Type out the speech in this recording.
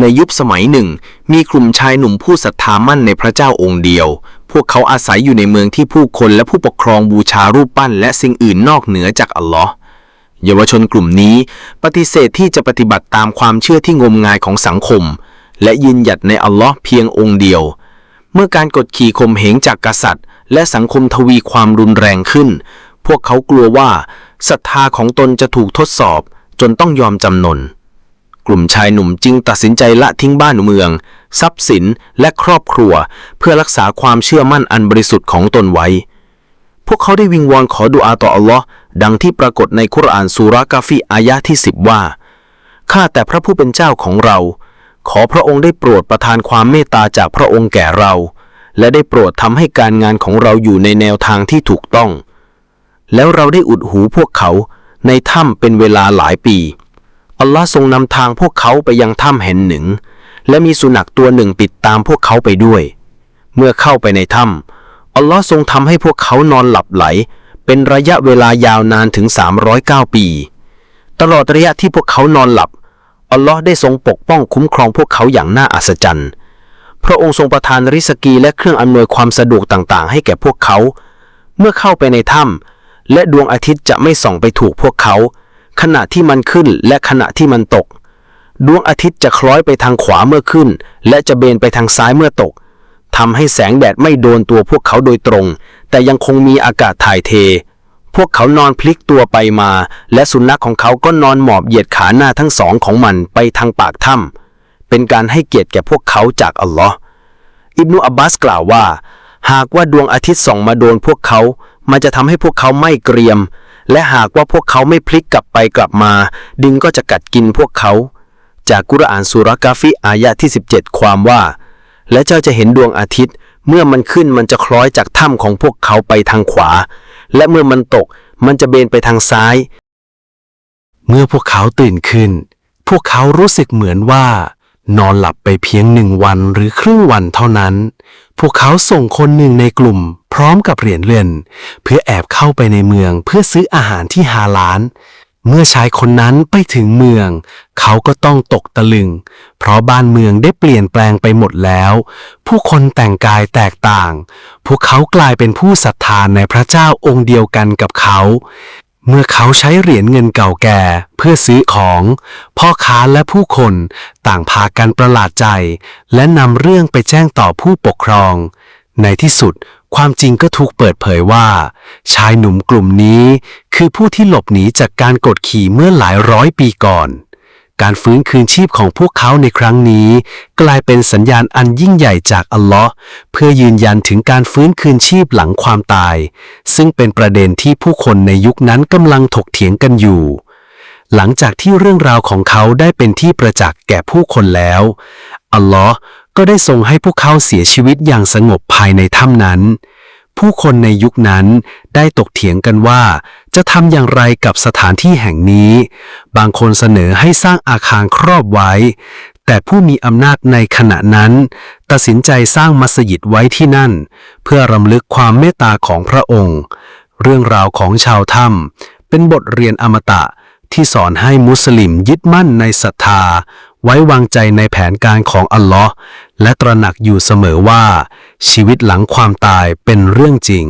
ในยุคสมัยหนึ่ง มีกลุ่มชายหนุ่มผู้ศรัทธามั่นในพระเจ้าองค์เดียว พวกเขาอาศัยอยู่ในเมืองที่ผู้คนและผู้ปกครองบูชารูปปั้น และสิ่งอื่นนอกเหนือจากอัลลอฮ์เยาวชนกลุ่มนี้ปฏิเสธที่จะปฏิบัติตามความเชื่อที่งมงายของสังคม และยืนหยัดในอัลลอฮ์เพียงองค์เดียว เมื่อการกดขี่ข่มเหงจากกษัตริย์ และสังคมทวีความรุนแรงขึ้น พวกเขากลัวว่าศรัทธาของตนจะถูกทดสอบ จนต้องยอมจำนน กลุ่มชายหนุ่มจึงตัดสินใจละทิ้งบ้านเมือง ทรัพย์สินและครอบครัว เพื่อรักษาความเชื่อมั่นอันบริสุทธิ์ของตนไว้ พวกเขาได้วิงวอนขอดุอาต่ออัลลอฮ์ดังที่ปรากฏในคุรานซูรากาฟีอายะที่สิบว่าข้าแต่พระผู้เป็นเจ้าของเรา ขอพระองค์ได้โปรดประทานความเมตตาจากพระองค์แก่เรา และได้โปรดทำให้การงานของเราอยู่ในแนวทางที่ถูกต้อง แล้วเราได้อุดหูพวกเขาในถ้ำเป็นเวลาหลายปี อัลลอฮ์ทรงนำทางพวกเขาไปยังถ้ำแห่งหนึ่ง และมีสุนัขตัวหนึ่งติดตามพวกเขาไปด้วย เมื่อเข้าไปในถ้ำอัลลอฮ์ทรงทำให้พวกเขานอนหลับไหล เป็นระยะเวลายาวนานถึง 309 ปี ตลอดระยะที่พวกเขานอนหลับอัลลอฮ์ได้ทรงปกป้องคุ้มครองพวกเขาอย่างน่าอัศจรรย์ พระองค์ทรงประทานริสกีและเครื่องอำนวยความสะดวกต่างๆ ให้แก่พวกเขา เมื่อเข้าไปในถ้ำและดวงอาทิตย์จะไม่ส่องไปถูกพวกเขา ขณะที่มันขึ้นและขณะที่มันตก ดวงอาทิตย์จะคล้อยไปทางขวาเมื่อขึ้น และจะเบนไปทางซ้ายเมื่อตกทำให้แสงแดดไม่โดนตัวพวกเขาโดยตรง แต่ยังคงมีอากาศถ่ายเท พวกเขานอนพลิกตัวไปมา และสุนัขของเขาก็นอนหมอบเหยียดขาหน้าทั้งสองของมันไปทางปากถ้ำเป็นการให้เกียรติแก่พวกเขาจากอัลลอฮ์อิบนุอับบาสกล่าวว่า หากว่าดวงอาทิตย์ส่องมาโดนพวกเขา มันจะทำให้พวกเขาไม่เกรียม และหากว่าพวกเขาไม่พลิกกลับไปกลับมา ดินก็จะกัดกินพวกเขา จากกุรอานสุรกาฟิอายะที่ 17 ความว่า และเจ้าจะเห็นดวงอาทิตย์ เมื่อมันขึ้นมันจะคล้อยจากถ้ำของพวกเขาไปทางขวา และเมื่อมันตกมันจะเบนไปทางซ้าย เมื่อพวกเขาตื่นขึ้น พวกเขารู้สึกเหมือนว่า นอนหลับไปเพียงหนึ่งวันหรือครึ่งวันเท่านั้น พวกเขาส่งคนหนึ่งในกลุ่ม พร้อมกับเหรียญเรือน เพื่อแอบเข้าไปในเมืองเพื่อซื้ออาหารที่ฮาลานเมื่อชายคนนั้นไปถึงเมือง เขาก็ต้องตกตะลึง เพราะบ้านเมืองได้เปลี่ยนแปลงไปหมดแล้ว ผู้คนแต่งกายแตกต่าง พวกเขากลายเป็นผู้ศรัทธาในพระเจ้าองค์เดียวกันกับเขา เมื่อเขาใช้เหรียญเงินเก่าแก่เพื่อซื้อของ พ่อค้าและผู้คนต่างพากันประหลาดใจ และนำเรื่องไปแจ้งต่อผู้ปกครอง ในที่สุดความจริงก็ถูกเปิดเผยว่า ชายหนุ่มกลุ่มนี้คือผู้ที่หลบหนีจากการกดขี่เมื่อหลายร้อยปีก่อน การฟื้นคืนชีพของพวกเขาในครั้งนี้ กลายเป็นสัญญาณอันยิ่งใหญ่จากอัลลอฮ์เพื่อยืนยันถึงการฟื้นคืนชีพหลังความตาย ซึ่งเป็นประเด็นที่ผู้คนในยุคนั้นกำลังถกเถียงกันอยู่ หลังจากที่เรื่องราวของเขาได้เป็นที่ประจักษ์แก่ผู้คนแล้ว อัลลอฮ์ก็ได้ทรงให้พวกเขาเสียชีวิตอย่างสงบภายในถ้ำนั้น ผู้คนในยุคนั้นได้ตกเถียงกันว่า จะทำอย่างไรกับสถานที่แห่งนี้ บางคนเสนอให้สร้างอาคารครอบไว้ แต่ผู้มีอำนาจในขณะนั้น ตัดสินใจสร้างมัสยิดไว้ที่นั่น เพื่อรำลึกความเมตตาของพระองค์ เรื่องราวของชาวถ้ำเป็นบทเรียนอมตะ ที่สอนให้มุสลิมยึดมั่นในศรัทธา ไว้วางใจในแผนการของอัลลอฮ์และตระหนักอยู่เสมอว่า ชีวิตหลังความตายเป็นเรื่องจริง